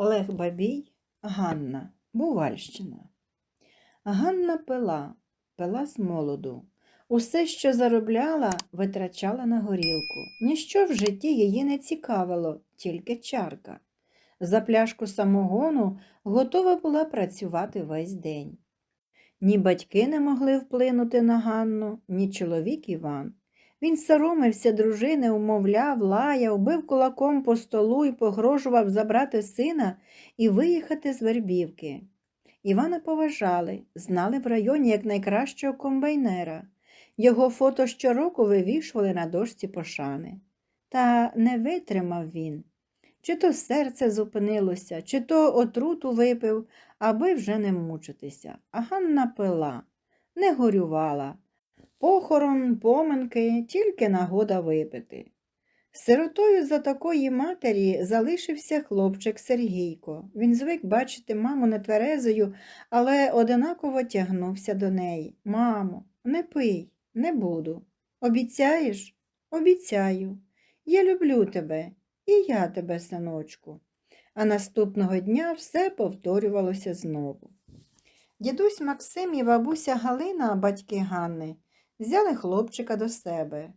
Олег Бабій, Ганна, Бувальщина. Ганна пила, пила з молоду. Усе, що заробляла, витрачала на горілку. Ніщо в житті її не цікавило, тільки чарка. За пляшку самогону готова була працювати весь день. Ні батьки не могли вплинути на Ганну, ні чоловік Іван. Він соромився дружини, умовляв, лаяв, бив кулаком по столу і погрожував забрати сина і виїхати з Вербівки. Івана поважали, знали в районі як найкращого комбайнера. Його фото щороку вивішували на дошці пошани. Та не витримав він. Чи то серце зупинилося, чи то отруту випив, аби вже не мучитися. А Ганна пила, не горювала. Похорон, поминки, тільки нагода випити. Сиротою за такої матері залишився хлопчик Сергійко. Він звик бачити маму нетверезою, але одинаково тягнувся до неї. Мамо, не пий, не буду. Обіцяєш? Обіцяю. Я люблю тебе, і я тебе, синочку. А наступного дня все повторювалося знову. Дідусь Максим і бабуся Галина, батьки Ганни, взяли хлопчика до себе.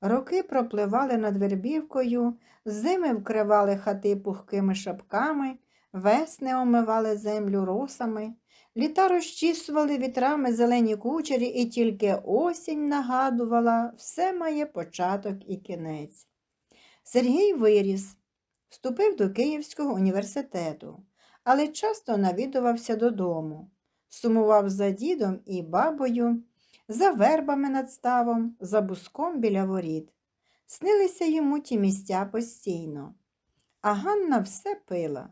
Роки пропливали над вербівкою, зими вкривали хати пухкими шапками, весни омивали землю росами, літа розчісували вітрами зелені кучері, і тільки осінь нагадувала, все має початок і кінець. Сергій виріс, вступив до Київського університету, але часто навідувався додому, сумував за дідом і бабою за вербами над ставом, за буском біля воріт. Снилися йому ті місця постійно. А Ганна все пила,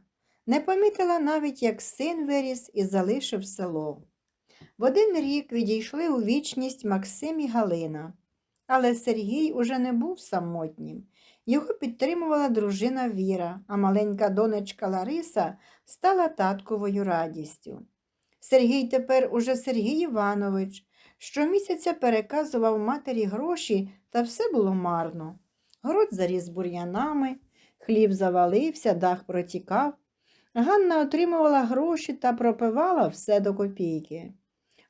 не помітила навіть, як син виріс і залишив село. В один рік відійшли у вічність Максим і Галина, але Сергій уже не був самотнім. Його підтримувала дружина Віра, а маленька донечка Лариса стала татковою радістю. Сергій тепер уже Сергій Іванович, Щомісяця переказував матері гроші, та все було марно. Город заріс бур'янами, хліб завалився, дах протікав. Ганна отримувала гроші та пропивала все до копійки.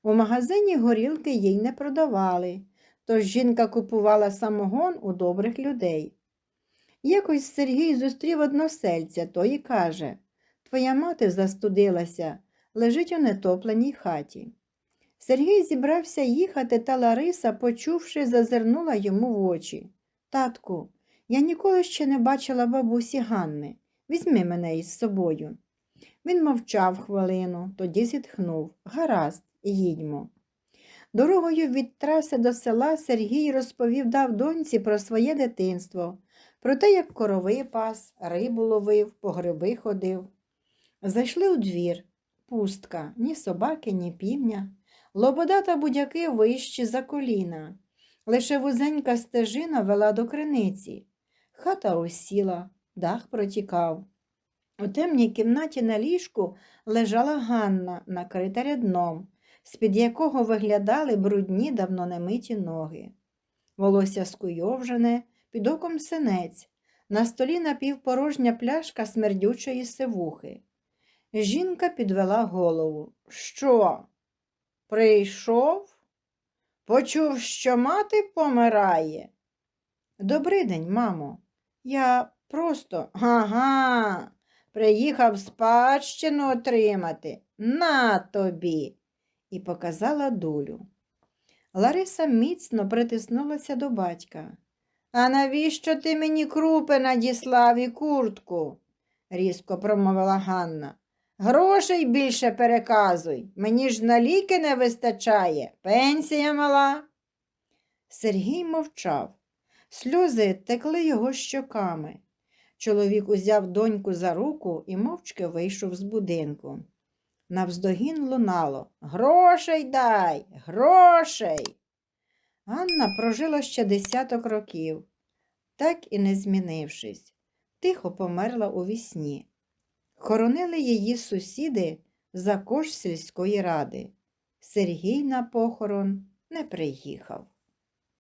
У магазині горілки їй не продавали, тож жінка купувала самогон у добрих людей. Якось Сергій зустрів односельця, той і каже Твоя мати застудилася, лежить у нетопленій хаті. Сергій зібрався їхати, та Лариса, почувши, зазирнула йому в очі. Татку, я ніколи ще не бачила бабусі Ганни. Візьми мене із собою. Він мовчав хвилину, тоді зітхнув. Гаразд, їдьмо. Дорогою від траси до села Сергій розповів дав доньці про своє дитинство, про те, як корови пас, рибу ловив, по гриби ходив. Зайшли у двір. Пустка, ні собаки, ні півня. Лобода та будяки вищі за коліна. Лише вузенька стежина вела до криниці. Хата осіла, дах протікав. У темній кімнаті на ліжку лежала Ганна, накрита рядном, з-під якого виглядали брудні, давно немиті ноги. Волосся скуйовжене, під оком синець, на столі напівпорожня пляшка смердючої сивухи. Жінка підвела голову. Що? Прийшов, почув, що мати помирає. Добрий день, мамо. Я просто ага, приїхав спадщину отримати. На тобі. І показала долю. Лариса міцно притиснулася до батька. А навіщо ти мені крупи надіслав і куртку? різко промовила Ганна. Грошей більше переказуй, мені ж на ліки не вистачає, пенсія мала. Сергій мовчав. Сльози текли його щоками. Чоловік узяв доньку за руку і мовчки вийшов з будинку. Навздогін лунало Грошей дай, грошей. Ганна прожила ще десяток років, так і не змінившись, тихо померла у вісні. Хоронили її сусіди за кошт сільської ради. Сергій на похорон не приїхав.